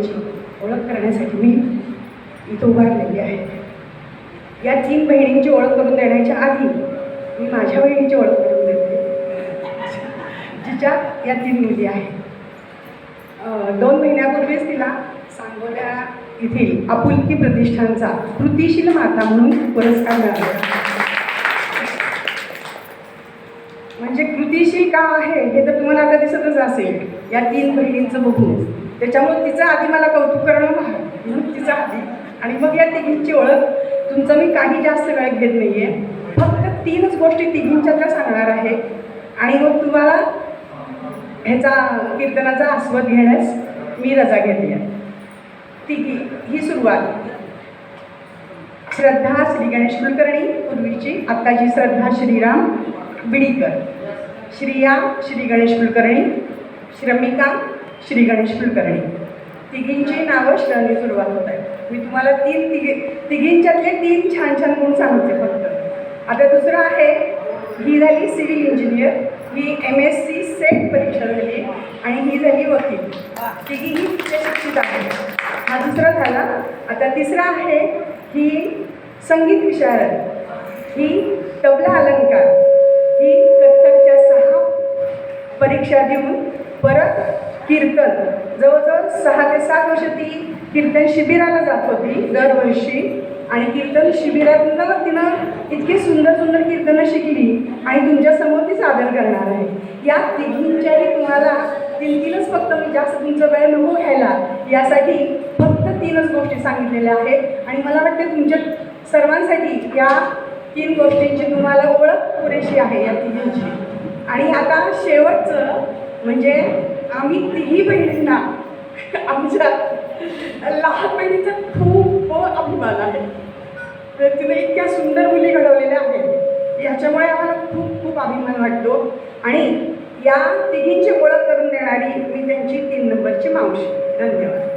बहिणींची ओळख करण्यासाठी मी इथं उभारलेली आहे. या तीन बहिणींची ओळख करून देण्याच्या आधी मी माझ्या बहिणीची ओळख करून देते. जिच्या या तीन मुली आहेत. दोन महिन्यापूर्वीच तिला सांगोल्या येथील आपुलकी प्रतिष्ठानचा कृतिशील माता म्हणून पुरस्कार मिळाला म्हणजे का आहे हे तर तुम्हाला आता दिसतच असेल. या तीन बहिणींचं बघून. त्याच्यामुळे तिचं आधी मला कौतुक करणं भाग. म्हणून तिचं आधी. आणि मग या तिघींची ओळख. तुमचं मी काही जास्त वेळ घेत नाही आहे फक्त तीनच गोष्टी तिघींच्यातल्या सांगणार आहे. आणि मग तुम्हाला ह्याचा कीर्तनाचा आस्वाद घेण्यास मी रजा घेते तिघी ही सुरुवात. श्रद्धा श्री गणेश कुलकर्णी पूर्वीची आत्ताची श्रद्धा श्रीराम बिडीकर. श्रिया श्री गणेश कुलकर्णी. श्रमिका श्री गणेश कुलकर्णी. तिघींची नावं श्रनी सुरुवात होत आहे मी तुम्हाला तीन तिघी तिघींच्यातले तीन छान छान गुण सांगते फक्त. आता दुसरं आहे ही झाली सिव्हिल इंजिनियर. ही एम एस सी सेट परीक्षा झाली आणि ही झाली वकील. तिघीही शिक्षित आहे हा दुसरा झाला. आता तिसरा आहे ही संगीत विशारद. ही तबला अलंकार. परीक्षा देऊन परत कीर्तन. जवळजवळ सहा ते सात वर्ष ती कीर्तन शिबिराला जात होती दरवर्षी. आणि कीर्तन शिबिरातनं तिनं इतकी सुंदर सुंदर कीर्तनं शिकली आणि तुमच्यासमोर ती सादर करणार आहे. या तिघींच्याही तुम्हाला तीन फक्त मी जास्त तुमचा वेळ नको घ्यायला. यासाठी फक्त तीनच गोष्टी सांगितलेल्या आहेत. आणि मला वाटते तुमच्या सर्वांसाठी या तीन गोष्टींची तुम्हाला ओळख पुरेशी आहे या तिघींची. आणि आता शेवटचं म्हणजे आम्ही तिही बहिणींना आमच्या लहान बहिणीचा खूप अभिमान आहे. तर तिने इतक्या सुंदर मुली घडवलेल्या आहेत. याच्यामुळे आम्हाला खूप खूप अभिमान वाटतो. आणि या तिघींची ओळख करून देणारी मी त्यांची तीन नंबरची मावशी. धन्यवाद.